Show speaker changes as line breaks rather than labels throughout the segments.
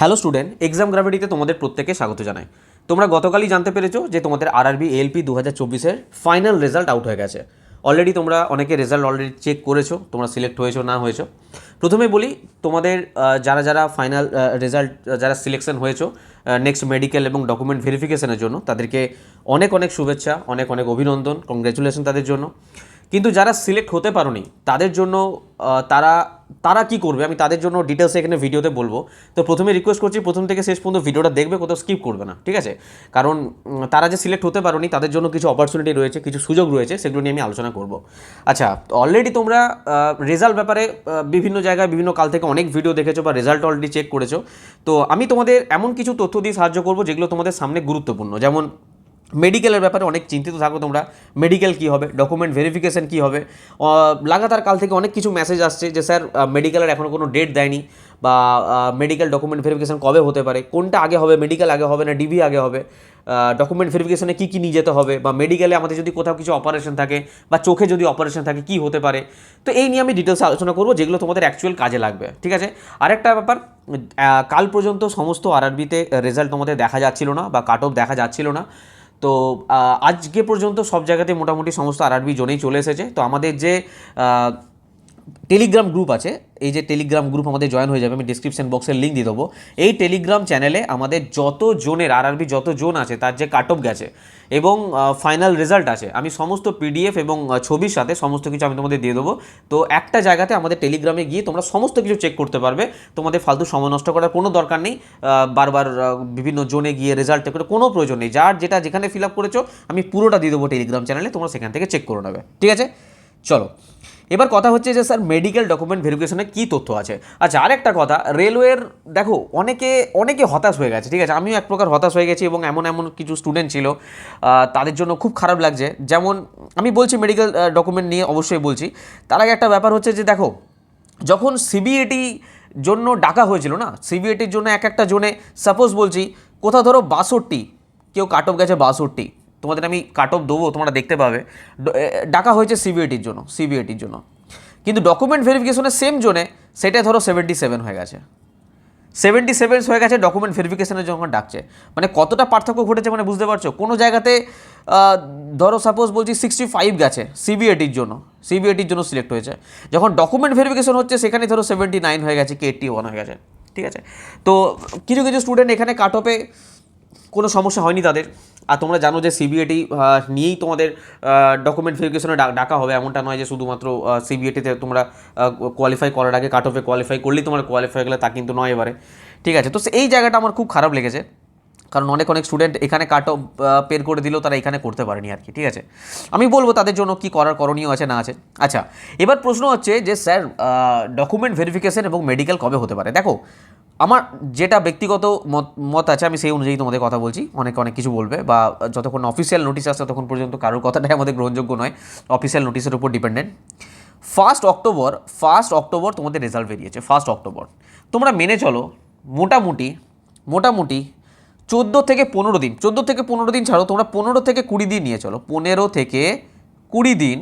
Hello student, exam গ্রাভিটিতে তোমাদের প্রত্যেকে স্বাগত জানাই। তোমরা গতকালই জানতে পেরেছ যে তোমাদের আরআরবি এএলপি দু হাজার চব্বিশের ফাইনাল রেজাল্ট আউট হয়ে গেছে। অলরেডি তোমরা অনেকে রেজাল্ট অলরেডি চেক করেছ, তোমরা সিলেক্ট হয়েছো, না হয়েছো। প্রথমে বলি, তোমাদের যারা যারা ফাইনাল রেজাল্ট যারা সিলেকশন হয়েছো নেক্সট মেডিকেল এবং ডকুমেন্ট ভেরিফিকেশনের জন্য, তাদেরকে অনেক অনেক শুভেচ্ছা, অনেক অনেক অভিনন্দন কংগ্রেচুলেশন তাদের জন্য। কিন্তু যারা সিলেক্ট হতে পারোনি, তাদের জন্য তারা তারা কি করবে? আমি তাদের জন্য ডিটেলস এখানে ভিডিওতে বলব। তো প্রথমে রিকোয়েস্ট করছি, প্রথম থেকে শেষ পর্যন্ত ভিডিওটা দেখবে, কোথাও স্কিপ করবে না, ঠিক আছে? কারণ তারা যে সিলেক্ট হতে পারোনি, তাদের জন্য কিছু অপরচুনিটি রয়েছে, কিছু সুযোগ রয়েছে, সেগুলো নিয়ে আমি আলোচনা করব। আচ্ছা অলরেডি তোমরা রেজাল্ট ব্যাপারে বিভিন্ন জায়গায়, বিভিন্ন কাল থেকে অনেক ভিডিও দেখেছ বা রেজাল্ট অলরেডি চেক করেছ। তো আমি তোমাদের এমন কিছু তথ্য দিয়ে সাহায্য করব, যেগুলো তোমাদের সামনে গুরুত্বপূর্ণ। যেমন মেডিকেলের ব্যাপারে অনেক চিন্তিত থাকো তোমরা। মেডিকেল কী হবে? ডকুমেন্ট ভেরিফিকেশন কী হবে? লাগাতার কাল থেকে অনেক কিছু মেসেজ আসছে যে, স্যার মেডিকেলের এখনও কোনো ডেট দেয়নি বা মেডিকেল ডকুমেন্ট ভেরিফিকেশন কবে হতে পারে? কোনটা আগে হবে? মেডিকেল আগে হবে না? ডিবি আগে হবে? ডকুমেন্ট ভেরিফিকেশনে কী কী নিয়ে যেতে হবে? বা মেডিকেলে আমাদের যদি কোথাও কিছু অপারেশন থাকে বা, চোখে যদি অপারেশন থাকে, কী হতে পারে? তো এই নিয়ে আমি ডিটেলসে আলোচনা করব, যেগুলো তোমাদের অ্যাকচুয়াল কাজে লাগবে, ঠিক আছে? আরেকটা ব্যাপার কাল পর্যন্ত সমস্ত আরআরবিতে রেজাল্ট তোমাদের দেখা যাচ্ছিল না বা কাট অফ দেখা যাচ্ছিল না। তো আজকে পর্যন্ত সব জায়গাতে মোটামুটি সমস্ত আরআরবি জোনেই চলে এসেছে। তো আমাদের যে টেলিগ্রাম গ্রুপ আছে। এই যে টেলিগ্রাম গ্রুপ আমাদের জয়েন হয়ে যাবে, আমি ডিসক্রিপশন বক্সের লিঙ্ক দিয়ে দেবো। এই টেলিগ্রাম চ্যানেলে আমাদের যত জোনের আরআরবি যত জোন আছে, তার যে কাট অফ গেছে এবং ফাইনাল রেজাল্ট আছে, আমি সমস্ত পিডিএফ এবং ছবির সাথে সমস্ত কিছু আমি তোমাদের দিয়ে দেবো। তো একটা জায়গাতে আমাদের টেলিগ্রামে গিয়ে তোমরা সমস্ত কিছু চেক করতে পারবে। তোমাদের ফালতু সময় নষ্ট করার কোনো দরকার নেই। বারবার বিভিন্ন জোনে গিয়ে রেজাল্ট চেক করে কোনো প্রয়োজন নেই। যার যেটা যেখানে ফিল আপ করেছ, আমি পুরোটা দিয়ে দেবো টেলিগ্রাম চ্যানেলে তোমরা সেখান থেকে চেক করে নেবে। ঠিক আছে? চলো। এবার কথা হচ্ছে যে, স্যার মেডিকেল ডকুমেন্ট ভেরিফিকেশনে কী তথ্য আছে? আচ্ছা আরেকটা কথা রেলওয়ের দেখো, অনেকে অনেকে হতাশ হয়ে গেছে, ঠিক আছে? আমিও এক প্রকার হতাশ হয়ে গেছি এবং এমন এমন কিছু স্টুডেন্ট ছিল তাদের জন্য খুব খারাপ লাগছে। যেমন, আমি বলছি মেডিকেল ডকুমেন্ট নিয়ে অবশ্যই বলছি। তার আগে একটা ব্যাপার হচ্ছে যে, দেখো, যখন সিবিএটি জন্য ডাকা হয়েছিল না সিবিএটির জন্য এক একটা জোনে সাপোজ বলছি, কোথাও ধরো বাষট্টি, কেউ কাট অফ গেছে বাষট্টি তোমাদের আমি কাট অফ দেবো, তোমরা দেখতে পাবে। ডাকা হয়েছে সিবিএটির জন্য সিবিএটির জন্য। কিন্তু ডকুমেন্ট ভেরিফিকেশনের সেম জোনে সেটা ধরো সেভেন্টি সেভেন হয়ে গেছে। সেভেন্টি সেভেন্স হয়ে গেছে ডকুমেন্ট ভেরিফিকেশনের জন্য ডাকছে। মানে কতটা পার্থক্য ঘটেছে মানে বুঝতে পারছ? কোনো জায়গাতে ধরো সাপোজ বলছি সিক্সটি ফাইভ গেছে সিবিএটির জন্য। সিবিএটির জন্য সিলেক্ট হয়েছে। যখন ডকুমেন্ট ভেরিফিকেশন হচ্ছে, সেখানে ধরো সেভেন্টি নাইন হয়ে গেছে কি এইট্টি ওয়ান হয়ে গেছে। ঠিক আছে? তো কিছু কিছু স্টুডেন্ট এখানে কাট অফে কোনো সমস্যা হয়নি তাদের। আর তোমরা জানো যে সিবিএটি নিয়েই তোমাদের ডকুমেন্ট ভেরিফিকেশনে ডাকা হবে। এমনটা নয় যে শুধুমাত্র সিবিএটিতে তোমরা কোয়ালিফাই করার আগে কাট অফে কোয়ালিফাই করলেই তোমার কোয়ালিফাই গেলে তা কিন্তু নয় এবারে। ঠিক আছে? তো এই জায়গাটা আমার খুব খারাপ লেগেছে। কারণ অনেক অনেক স্টুডেন্ট এখানে কাট অফ পের করে দিলেও তারা এখানে করতে পারেনি আর কি, ঠিক আছে? আমি বলব তাদের জন্য কি করার করণীয় আছে, না আছে। আচ্ছা এবার প্রশ্ন হচ্ছে যে, স্যার ডকুমেন্ট ভেরিফিকেশন এবং মেডিকেল কবে হতে পারে? দেখো, আমার যেটা ব্যক্তিগত মত মত আছে, আমি সেই অনুযায়ী তোমাদের কথা বলছি। অনেক অনেক কিছু বলবে বা যতক্ষণ অফিসিয়াল নোটিশ আসছে, ততক্ষণ পর্যন্ত কারোর কথাটাই আমাদের গ্রহণযোগ্য নয়। অফিসিয়াল নোটিশের উপর dependent first October first October তোমাদের রেজাল্ট বেরিয়েছে ফার্স্ট অক্টোবর তোমরা মেনে চলো, মোটামুটি মোটামুটি চোদ্দ থেকে পনেরো দিন, চোদ্দ থেকে পনেরো দিন ছাড়ো তোমরা পনেরো থেকে কুড়ি দিন নিয়ে চলো। পনেরো থেকে কুড়ি দিন,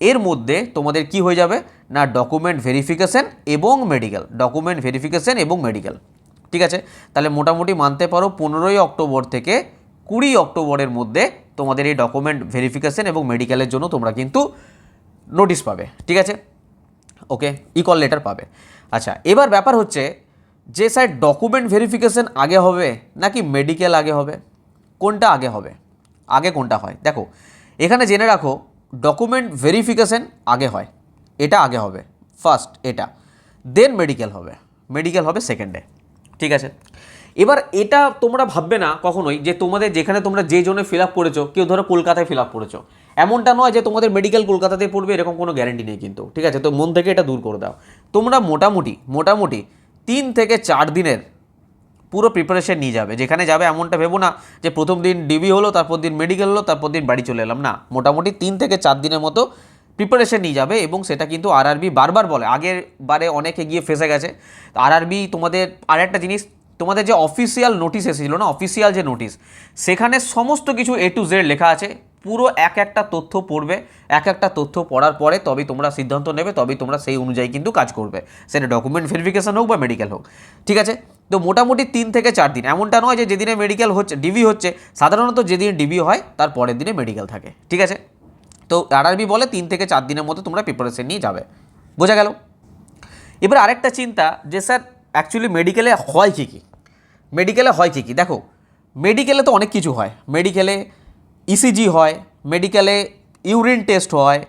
এর মধ্যে তোমাদের কি হয়ে যাবে? না ডকুমেন্ট ভেরিফিকেশান এবং মেডিকেল ডকুমেন্ট ভেরিফিকেশন এবং মেডিকেল ঠিক আছে? তাহলে মোটামুটি মানতে পারো পনেরোই অক্টোবর থেকে কুড়ি অক্টোবরের মধ্যে তোমাদের এই ডকুমেন্ট ভেরিফিকেশান এবং মেডিকেলের জন্য তোমরা কিন্তু নোটিশ পাবে। ঠিক আছে? ওকে ই কল লেটার পাবে। আচ্ছা এবার ব্যাপার হচ্ছে যে স্যার ডকুমেন্ট ভেরিফিকেশন আগে হবে নাকি মেডিকেল আগে হবে? কোনটা আগে হবে? আগে কোনটা হয়? দেখো, এখানে জেনে রাখো ডকুমেন্ট ভেরিফিকেশন আগে হয়। এটা আগে হবে। ফার্স্ট এটা। দেন মেডিকেল হবে। মেডিকেল হবে সেকেন্ডে ঠিক আছে? এবার এটা তোমরা ভাববে না কখনোই যে তোমাদের যেখানে তোমরা যে জন্য ফিল আপ করেছ, কেউ ধরো কলকাতায় ফিল আপ করেছ। এমনটা নয় যে তোমাদের মেডিকেল কলকাতাতে পড়বে, এরকম কোনো গ্যারেন্টি নেই কিন্তু। ঠিক আছে? তো মন থেকে এটা দূর করে দাও। তোমরা মোটামুটি মোটামুটি তিন থেকে চার দিনের পুরো প্রিপারেশন নিয়ে যাবে। যেখানে যাবে এমনটা ভেবো না যে প্রথম দিন ডিবি হলো, তারপর দিন মেডিকেল হলো, তারপর দিন বাড়ি চলে এলাম। না, মোটামুটি তিন থেকে চার দিনের মতো প্রিপারেশন নিয়ে যাবে এবং সেটা কিন্তু আরআরবি বারবার বলে। আগের বারে অনেকে গিয়ে ফেসে গেছে। আরআরবি তোমাদের আর একটা জিনিস, তোমাদের যে অফিসিয়াল নোটিশ এসেছিল না অফিসিয়াল যে নোটিশ সেখানে সমস্ত কিছু এ টু জেড লেখা আছে। পুরো এক একটা তথ্য পড়বে, এক একটা তথ্য পড়ার পরে তবেই তোমরা সিদ্ধান্ত নেবে, তবেই তোমরা সেই অনুযায়ী কিন্তু কাজ করবে। সেটা ডকুমেন্ট ভেরিফিকেশন হোক বা মেডিকেল হোক। ঠিক আছে? তো মোটামুটি তিন থেকে চার দিন। এমনটা নয় যে যেদিনে মেডিকেল হচ্ছে ডিবি হচ্ছে, সাধারণত যেদিন ডিবি হয়, তার পরের দিনে মেডিকেল থাকে। ঠিক আছে? তো আরআরবি বলে তিন থেকে চার দিনের মধ্যে তোমরা প্রিপারেশন নিয়ে যাবে। বোঝা গেল? এবার আরেকটা চিন্তা যে, স্যার অ্যাকচুয়ালি মেডিকেলে হয় কী কী? মেডিকেলে হয় কী কী? দেখো মেডিকেলে তো অনেক কিছু হয়। মেডিকেলে ইসিজি হয় মেডিকেলে ইউরিন টেস্ট হয়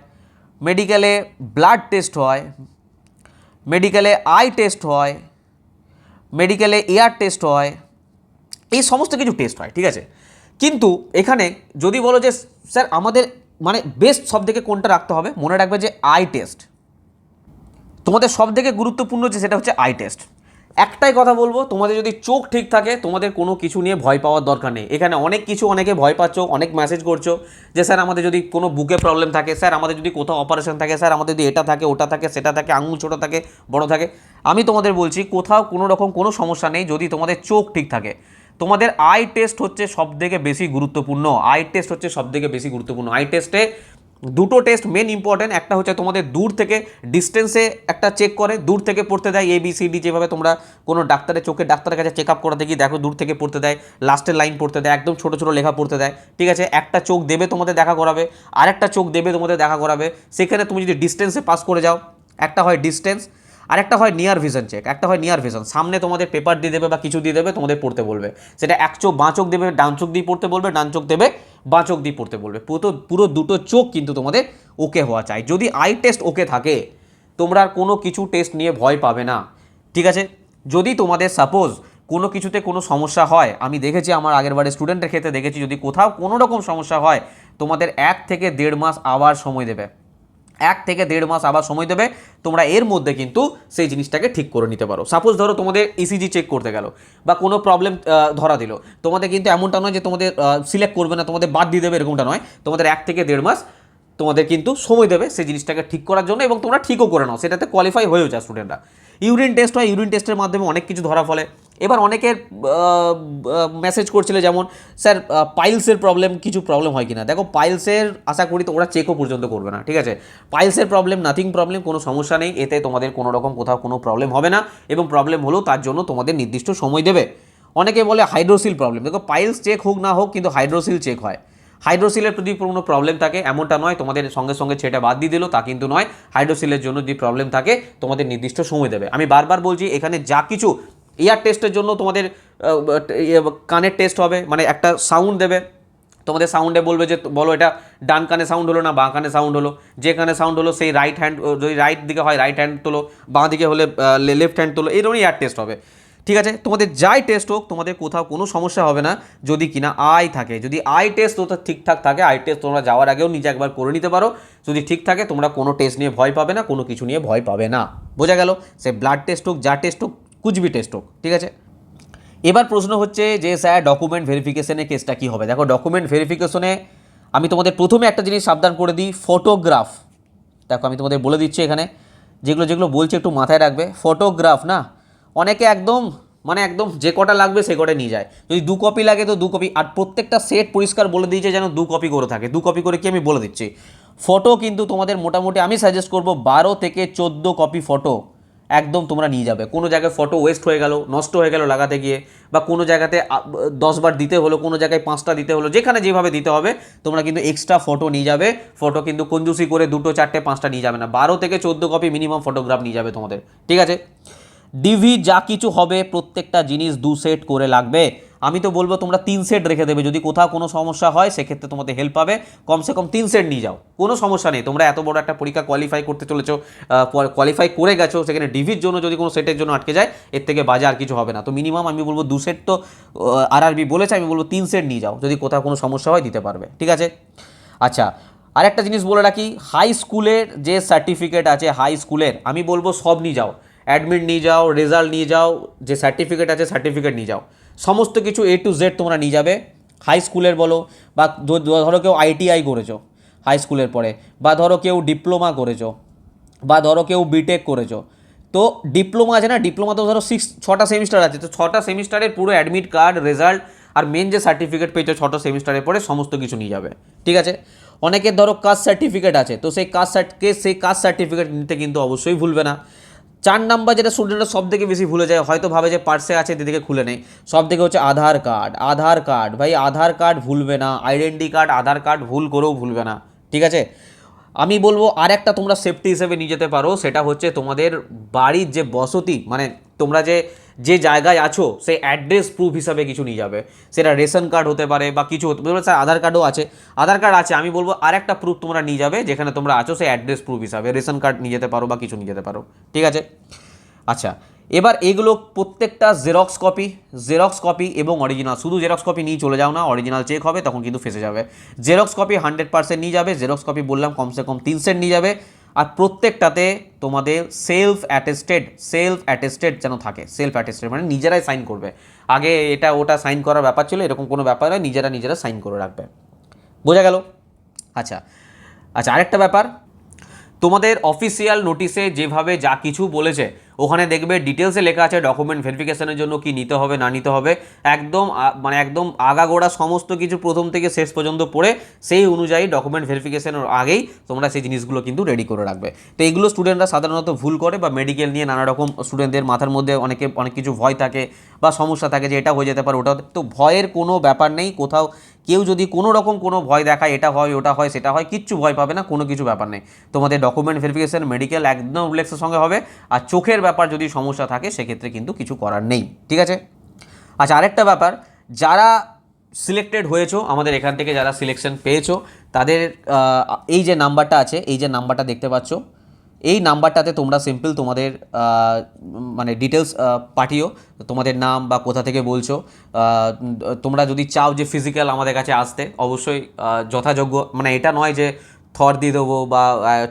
মেডিকেলে ব্লাড টেস্ট হয় মেডিকেলে আই টেস্ট হয় মেডিকেলে এয়ার টেস্ট হয়, এই সমস্ত কিছু টেস্ট হয়, ঠিক আছে? কিন্তু এখানে যদি বলো যে, স্যার, আমাদের মানে বেস্ট সব থেকে কোনটা রাখতে হবে? মনে রাখবে যে আই টেস্ট তোমাদের সব থেকে গুরুত্বপূর্ণ যে সেটা হচ্ছে আই টেস্ট একটাই কথা বলব, তোমাদের যদি চোখ ঠিক থাকে, তোমাদের কোনো কিছু নিয়ে ভয় পাওয়ার দরকার নেই। এখানে অনেক কিছু অনেকে ভয় পাচ্ছ, অনেক মেসেজ করছ যে, স্যার, আমাদের যদি কোনো বুকে প্রবলেম থাকে, স্যার, আমাদের যদি কোথাও অপারেশন থাকে, স্যার, আমাদের যদি এটা থাকে, ওটা থাকে, সেটা থাকে, আঙুল ছোটো থাকে, বড় থাকে। আমি তোমাদের বলছি, কোথাও কোনো রকম কোনো সমস্যা নেই যদি তোমাদের চোখ ঠিক থাকে। তোমাদের আই টেস্ট হচ্ছে সব থেকে বেশি গুরুত্বপূর্ণ। আই টেস্ট হচ্ছে সব থেকে বেশি গুরুত্বপূর্ণ। আই টেস্টে দুটো টেস্ট মেন ইম্পর্টেন্ট একটা হচ্ছে তোমাদের দূর থেকে ডিস্টেন্সে একটা চেক করে, দূর থেকে পড়তে দেয় এ যেভাবে তোমরা কোনো ডাক্তারের চোখে ডাক্তারের কাছে চেক আপ করাতে গিয়ে দেখো দূর থেকে পড়তে দেয় লাস্টের লাইন পড়তে দেয়, একদম ছোটো ছোটো লেখা পড়তে দেয়, ঠিক আছে? একটা চোখ দেবে তোমাদের দেখা করাবে, আরেকটা চোখ দেবে তোমাদের দেখা করাবে, সেখানে তুমি যদি ডিস্টেন্সে পাস করে যাও, একটা হয় ডিস্টেন্স আর একটা হয় নিয়ার ভিশন চেক একটা হয় নিয়ার ভিশন সামনে তোমাদের পেপার দিয়ে দেবে বা কিছু দিয়ে দেবে, তোমাদের পড়তে বলবে, সেটা এক চোখ বাঁ চোখ দেবে, ডান চোখ দিয়ে পড়তে বলবে, ডান চোখ দেবে বাঁ চোখ দিয়ে পড়তে বলবে। পুরো পুরো দুটো চোখ কিন্তু তোমাদের ওকে হওয়া চাই। যদি আই টেস্ট ওকে থাকে, তোমরা আর কোনো কিছু টেস্ট নিয়ে ভয় পাবে না। ঠিক আছে? যদি তোমাদের সাপোজ কোনো কিছুতে কোনো সমস্যা হয়, আমি দেখেছি আমার আগের বারে স্টুডেন্টের ক্ষেত্রে দেখেছি, যদি কোথাও কোনো রকম সমস্যা হয়, তোমাদের এক থেকে দেড় মাস আবার সময় দেবে। এক থেকে দেড় মাস আবার সময় দেবে, তোমরা এর মধ্যে কিন্তু সেই জিনিসটাকে ঠিক করে নিতে পারো। সাপোজ ধরো তোমাদের ইসিজি চেক করতে গেল বা কোনো প্রবলেম ধরা দিল। তোমাদের কিন্তু এমনটা নয় যে তোমাদের সিলেক্ট করবে না, তোমাদের বাদ দিয়ে দেবে এরকমটা নয়। তোমাদের এক থেকে দেড় মাস তোমাদের কিন্তু সময় দেবে সেই জিনিসটাকে ঠিক করার জন্য এবং তোমরা ঠিকও করে নাও, সেটাতে কোয়ালিফাই হয়েও যায় স্টুডেন্টরা ইউরিন টেস্ট হয়, ইউরিন টেস্টের মাধ্যমে অনেক কিছু ধরা ফলে। এবার অনেকের মেসেজ করছিল যেমন, স্যার পাইলসের প্রবলেম কিছু প্রবলেম হয় কিনা? দেখো, পাইলসের, আশা করি তো ওরা চেকও পর্যন্ত করবে না, ঠিক আছে? পাইলসের প্রবলেম নাথিং প্রবলেম কোনো সমস্যা নেই, এতে তোমাদের কোনো রকম কোথাও কোনো প্রবলেম হবে না এবং প্রবলেম হলেও তার জন্য তোমাদের নির্দিষ্ট সময় দেবে। অনেকে বলে হাইড্রোসিল প্রবলেম দেখো, পাইলস চেক হোক না হোক, কিন্তু হাইড্রোসিল চেক হয়। হাইড্রোসিলের যদি কোনো প্রবলেম থাকে, এমনটা নয়, তোমাদের সঙ্গে সঙ্গে সেটা বাদ দিয়ে দিল, তা কিন্তু নয়। হাইড্রোসিলের জন্য যদি প্রবলেম থাকে, তোমাদের নির্দিষ্ট সময় দেবে। আমি বারবার বলছি, এখানে যা কিছু এয়ার টেস্টের জন্য তোমাদের কানের টেস্ট হবে মানে একটা সাউন্ড দেবে। তোমাদের সাউন্ডে বলবে যে, বলো এটা ডান কানে সাউন্ড হলো না বাঁ কানে সাউন্ড হলো। যে কানে সাউন্ড হলো, সেই রাইট হ্যান্ড যদি রাইট দিকে হয় রাইট হ্যান্ড তোলো, বাঁ দিকে হলে লেফট হ্যান্ড তোলো এইরকমই এয়ার টেস্ট হবে। ঠিক আছে? তোমাদের যাই টেস্ট হোক, তোমাদের কোথাও কোনো সমস্যা হবে না। যদি কিনা আই থাকে, যদি আই টেস্ট তো ঠিকঠাক থাকে আই টেস্ট তোমরা যাওয়ার আগেও নিজে একবার করে নিতে পারো। যদি ঠিক থাকে, তোমরা কোনো টেস্ট নিয়ে ভয় পাবে না, কোনো কিছু নিয়ে ভয় পাবে না। বোঝা গেল? সে ব্লাড টেস্ট হোক, যা টেস্ট হোক কুচবি টেস্ট হোক, ঠিক আছে? এবার প্রশ্ন হচ্ছে যে, স্যার ডকুমেন্ট ভেরিফিকেশনের কেসটা কী হবে? দেখো ডকুমেন্ট ভেরিফিকেশনে আমি তোমাদের প্রথমে একটা জিনিস সাবধান করে দিই ফটোগ্রাফ দেখো, আমি তোমাদের বলে দিচ্ছি এখানে। যেগুলো যেগুলো বলছি একটু মাথায় রাখবে। ফটোগ্রাফ না? অনেকে একদম মানে একদম যে কটা লাগবে সে কটা নিয়ে যায়। যদি দু কপি লাগে তো দু কপি আর প্রত্যেকটা সেট পরিষ্কার বলে দিয়েছে যেন দু কপি করে থাকে। দু কপি করে কি আমি বলে দিচ্ছি? ফটো কিন্তু তোমাদের মোটামুটি আমি সাজেস্ট করব বারো থেকে চোদ্দ কপি ফটো একদম তোমরা নিয়ে যাবে। কোনো জায়গায় ফটো ওয়েস্ট হয়ে গেল, নষ্ট হয়ে গেল লাগাতে গিয়ে, বা কোনো জায়গাতে দশবার দিতে হলো, কোনো জায়গায় পাঁচটা দিতে হলো, যেখানে যেভাবে দিতে হবে, তোমরা কিন্তু এক্সট্রা ফটো নিয়ে যাবে। ফটো কিন্তু কঞ্জুসি করে দুটো, চারটে, পাঁচটা নিয়ে যাবে না। বারো থেকে চোদ্দ কপি মিনিমাম ফটোগ্রাফ নিয়ে যাবে তোমাদের। ঠিক আছে? ডিভি যা কিছু হবে, প্রত্যেকটা জিনিস দু সেট করে লাগবে। আমি তো বলব তোমরা তিন সেট রেখে দেবে। যদি কোথাও কোনো সমস্যা হয়, সেক্ষেত্রে তোমাদের হেল্প পাবে। কমসে কম তিন সেট নিয়ে যাও। কোনো সমস্যা নেই। তোমরা এত বড় একটা পরীক্ষা কোয়ালিফাই করতে চলেছো কোয়ালিফাই করে গেছো, সেখানে ডিভির জন্য যদি কোনো সেটের জন্য আটকে যায়, এর থেকে বাজে আর কিছু হবে না। তো মিনিমাম আমি বলব দু সেট তো আর আরবি বলেছে, আমি বলব তিন সেট নিয়ে যাও। যদি কোথাও কোনো সমস্যা হয়, দিতে পারবে। ঠিক আছে? আচ্ছা আরেকটা জিনিস বলে রাখি হাই স্কুলের যে সার্টিফিকেট আছে হাই স্কুলের আমি বলব সব নিয়ে যাও। অ্যাডমিট নিয়ে যাও, রেজাল্ট নিয়ে যাও, যে সার্টিফিকেট আছে সার্টিফিকেট নিয়ে যাও। সমস্ত কিছু এ টু জেড তোমরা নিয়ে যাবে। হাই স্কুলের বলো, বা ধরো কেউ আইটিআই করেছ হাই স্কুলের পরে, বা ধরো কেউ ডিপ্লোমা করেছ, বা ধরো কেউ বিটেক করেছ। তো ডিপ্লোমা আছে না ডিপ্লোমা তো ধরো সিক্স ছটা সেমিস্টার আছে। তো ছটা সেমিস্টারের পুরো অ্যাডমিট কার্ড রেজাল্ট আর মেন যে সার্টিফিকেট পেয়েছ ছটা সেমিস্টারের পরে সমস্ত কিছু নিয়ে যাবে। ঠিক আছে? অনেকের ধরো কাস্ট সার্টিফিকেট আছে। তো সেই কাস্ট সেই কাস্ট সার্টিফিকেট নিতে কিন্তু অবশ্যই ভুলবে না। চার নাম্বার যেটা স্টুডেন্টরা সব থেকে বেশি ভুলে যায়, হয়তো ভাবে যে পার্সে আছে, দিদিকে খুলে নেই। সব থেকে হচ্ছে আধার কার্ড। আধার কার্ড, ভাই আধার কার্ড ভুলবে না। আইডেন্টি কার্ড আধার কার্ড ভুল করেও ভুলবে না। ঠিক আছে? আমি বলব আর একটা তোমরা সেফটি হিসেবে নিয়ে যেতে পারো, সেটা হচ্ছে তোমাদের বাড়ির যে বসতি মানে তোমরা যে যে জায়গায় আছো, সেই অ্যাড্রেস প্রুফ হিসাবে কিছু নিয়ে যাবে। সেটা রেশন কার্ড হতে পারে বা কিছু হতে পারে স্যার আধার কার্ডও আছে। আধার কার্ড আছে, আমি বলব আর একটা প্রুফ তোমরা নিয়ে যাবে, যেখানে তোমরা আছো, সেই অ্যাড্রেস প্রুফ হিসাবে। রেশন কার্ড নিয়ে যেতে পারো বা কিছু নিয়ে যেতে পারো। ঠিক আছে? আচ্ছা এবার এগুলো প্রত্যেকটা জেরক্স কপি জেরক্স কপি এবং অরিজিনাল শুধু জেরক্স কপি নিয়ে চলে যাও না অরিজিনাল চেক হবে, তখন কিন্তু ফেসে যাবে। জেরক্স কপি হান্ড্রেড পার্সেন্ট নিয়ে যাবে জেরক্স কপি বললাম, কমসে কম তিন সেট নিয়ে যাবে। আর প্রত্যেকটাতে তোমাদের সেলফ অ্যাটেস্টেড সেলফ অ্যাটেস্টেড যেন থাকে সেলফ অ্যাটেস্টেড মানে নিজেরাই সাইন করবে। আগে এটা ওটা সাইন করার ব্যাপার ছিল, এরকম কোনো ব্যাপার নয়, নিজেরা নিজেরা সাইন করে রাখবে। বোঝা গেল? আচ্ছা আচ্ছা আরেকটা ব্যাপার তোমাদের অফিসিয়াল নোটিশে যেভাবে যা কিছু বলেছে, ওখানে দেখবে ডিটেলসে লেখা আছে ডকুমেন্ট ভেরিফিকেশনের জন্য কি নিতে হবে, না নিতে হবে। একদম মানে একদম আগাগোড়া সমস্ত কিছু প্রথম থেকে শেষ পর্যন্ত পড়ে, সেই অনুযায়ী ডকুমেন্ট ভেরিফিকেশনের আগেই তোমরা সেই জিনিসগুলো কিন্তু রেডি করে রাখবে। তো এইগুলো স্টুডেন্টরা সাধারণত ভুল করে বা মেডিকেল নিয়ে নানা রকম স্টুডেন্টদের মাথার মধ্যে অনেকে, অনেক কিছু ভয় থাকে বা সমস্যা থাকে যে এটা হয়ে যেতে পারে, ওটা তো ভয়ের কোনো ব্যাপার নেই, কোথাও কেউ যদি কোনো রকম কোনো ভয় দেখায়, এটা হয়, ওটা হয়, সেটা হয়, কিচ্ছু ভয় পাবে না, কোনো কিছু ব্যাপার নেই। তোমাদের ডকুমেন্ট ভেরিফিকেশন মেডিকেল একদম রিল্যাক্সের সঙ্গে হবে। আর চোখের ব্যাপার যদি সমস্যা থাকে, সেক্ষেত্রে কিন্তু কিছু করার নেই। ঠিক আছে? আচ্ছা আরেকটা ব্যাপার, যারা সিলেক্টেড হয়েছো, আমাদের এখান থেকে যারা সিলেকশন পেয়েছ, তাদের এই যে নাম্বারটা আছে, এই যে নাম্বারটা দেখতে পাচ্ছ এই নাম্বারটাতে তোমরা সিম্পল তোমাদের মানে ডিটেলস পাঠিও, তোমাদের নাম বা কোথা থেকে বলছো। তোমরা যদি চাও যে ফিজিক্যাল আমাদের কাছে আসতে, অবশ্যই যথাযোগ্য মানে এটা নয় যে থর দিয়ে দেবো বা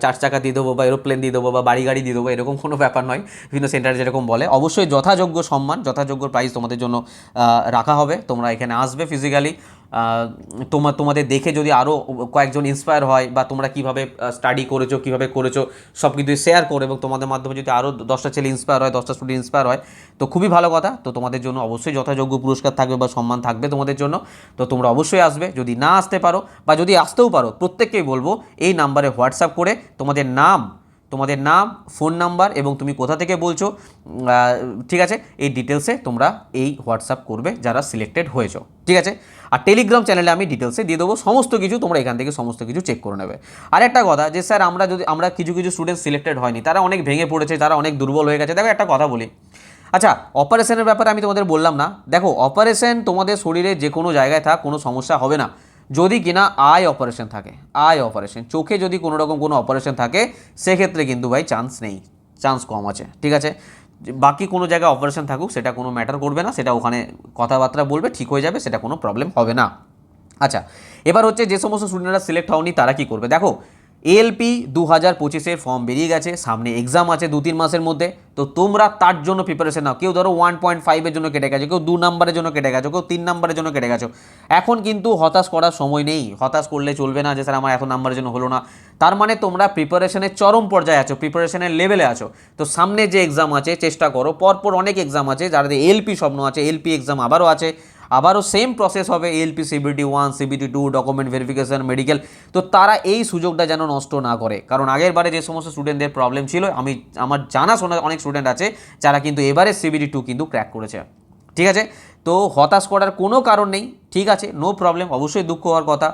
চার চাকা দিয়ে দেবো বা এরোপ্লেন দিয়ে দেবো বা বাড়ি গাড়ি দিয়ে দেবো, এরকম কোনো ব্যাপার নয়। বিভিন্ন সেন্টারে যেরকম বলে। অবশ্যই যথাযোগ্য সম্মান, যথাযোগ্য প্রাইস তোমাদের জন্য রাখা হবে। তোমরা এখানে আসবে ফিজিক্যালি তোমার তোমাদের দেখে যদি আরও কয়েকজন ইন্সপায়ার হয় বা তোমরা কীভাবে স্টাডি করেছ, কীভাবে করেছ সব কিছু শেয়ার করো এবং তোমাদের মাধ্যমে যদি আরও দশটা ছেলে ইন্সপায়ার হয়, দশটা স্টুডেন্ট ইন্সপায়ার হয়, তো খুবই ভালো কথা। তো তোমাদের জন্য অবশ্যই যথাযোগ্য পুরস্কার থাকবে বা সম্মান থাকবে তোমাদের জন্য। তো তোমরা অবশ্যই আসবে। যদি না আসতে পারো বা যদি আসতেও পারো, প্রত্যেককেই বলব এই নাম্বারে হোয়াটসঅ্যাপ করে তোমাদের নাম তোমাদের নাম, ফোন নাম্বার এবং তুমি কোথা থেকে বলছো ঠিক আছে, এই ডিটেলসে তোমরা এই হোয়াটসঅ্যাপ করবে যারা সিলেক্টেড হয়েছো, ঠিক আছে? আর টেলিগ্রাম চ্যানেলে আমি ডিটেলসে দিয়ে দেবো সমস্ত কিছু, তোমরা এখান থেকে সমস্ত কিছু চেক করে নেবে। আর একটা কথা যে, স্যার, আমরা যদি, আমরা কিছু কিছু স্টুডেন্ট সিলেক্টেড হয়নি, তারা অনেক ভেঙে পড়েছে, তারা অনেক দুর্বল হয়ে গেছে, দেখো একটা কথা বলি। আচ্ছা অপারেশনের ব্যাপারে আমি তোমাদের বললাম না। দেখো অপারেশন তোমাদের শরীরে যে কোনো জায়গায় থাক, কোনো সমস্যা হবে না। যদি কিনা আই অপারেশন থাকে আই অপারেশন চোখে যদি কোনো রকম কোনো অপারেশন থাকে, সেক্ষেত্রে কিন্তু ভাই চান্স নেই চান্স কম আছে, ঠিক আছে? বাকি কোনো জায়গায় অপারেশন থাকুক, সেটা কোনো ম্যাটার করবে না, সেটা ওখানে কথাবার্তা বলবে, ঠিক হয়ে যাবে, সেটা কোনো প্রবলেম হবে না। আচ্ছা এবার হচ্ছে যে সমস্ত স্টুডেন্টরা সিলেক্ট হওনি, তারা কি করবে? দেখো এএলপি দু হাজার পঁচিশের ফর্ম বেরিয়ে গেছে, সামনে এক্সাম আছে দু তিন মাসের মধ্যে, তো তোমরা তার জন্য প্রিপারেশন নাও। কেউ ধরো ওয়ান পয়েন্ট ফাইভের জন্য কেটে গেছো, কেউ দু নাম্বারের জন্য কেটে গেছো, কেউ তিন নাম্বারের জন্য কেটে গেছো। এখন কিন্তু হতাশ করার সময় নেই। হতাশ করলে চলবে না যে, স্যার, আমার এত নাম্বারের জন্য হলো না। তার মানে তোমরা প্রিপারেশনের চরম পর্যায়ে আছো প্রিপারেশনের লেভেলে আছো। তো সামনে যে এক্সাম আছে, চেষ্টা করো। পরপর অনেক এক্সাম আছে, যাদের এলপি স্বপ্ন আছে এলপি এক্সাম আবারও আছে। আবারও সেম প্রসেস হবে LP CBT one CBT two document verification medical তো তারা এই সুযোগটা যেন নষ্ট না করে। কারণ আগের বারে যে সমস্ত স্টুডেন্টদের প্রবলেম ছিল, আমি, আমার জানা শোনা অনেক স্টুডেন্ট আছে, যারা কিন্তু এবারে সিবিটি টু কিন্তু ক্র্যাক করেছে। ঠিক আছে? তো হতাশ করার কোনো কারণ নেই। ঠিক আছে? নো প্রবলেম অবশ্যই দুঃখ হওয়ার কথা।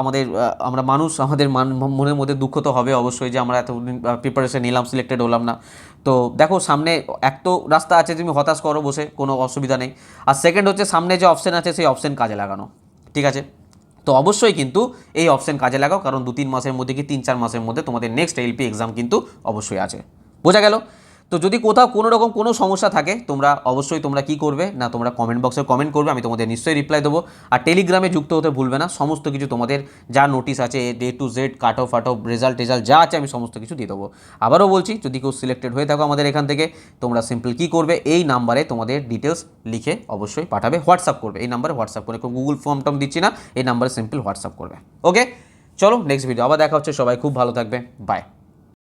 আমাদের আমরা মানুষ, আমাদের মনের মধ্যে দুঃখ তো হবে অবশ্যই যে আমরা এতদিন প্রিপারেশন নিলাম সিলেক্টেড হলাম না। তো দেখো, সামনে এক তো রাস্তা আছে, তুমি হতাশ করো বসে, কোনো অসুবিধা নেই। আর সেকেন্ড হচ্ছে, সামনে যে অপশান আছে, সেই অপশান কাজে লাগানো। ঠিক আছে? তো অবশ্যই কিন্তু এই অপশান কাজে লাগাও, কারণ দু তিন মাসের মধ্যে কি তিন চার মাসের মধ্যে তোমাদের নেক্সট এলপি এক্সাম কিন্তু অবশ্যই আছে। বোঝা গেল? তো যদি কোথাও কোনো রকম কোনো সমস্যা থাকে, তোমরা অবশ্যই তোমরা কি করবে? না, তোমরা কমেন্ট বক্সে কমেন্ট করবে, আমি তোমাদের নিশ্চয়ই রিপ্লাই দেবো। আর টেলিগ্রামে যুক্ত হতে ভুলবে না, সমস্ত কিছু তোমাদের যা নোটিশ আছে day to Z cut off fat off result টেজাল্ট যা আছে আমি সমস্ত কিছু দিয়ে দেবো। আবারও বলছি, যদি কেউ সিলেক্টেড হয়ে থাকো আমাদের এখান থেকে, তোমরা সিম্পল কি করবে? এই নাম্বারে তোমাদের ডিটেলস লিখে অবশ্যই পাঠাবে হোয়াটসঅ্যাপ করবে। এই নাম্বারে হোয়াটসঅ্যাপ করে গুগল ফর্ম টর্ম দিচ্ছি না, এই নাম্বারে সিম্পল হোয়াটসঅ্যাপ করবে। ওকে চলো নেক্সট ভিডিও আবার দেখা হচ্ছে, সবাই খুব ভালো থাকবে বাই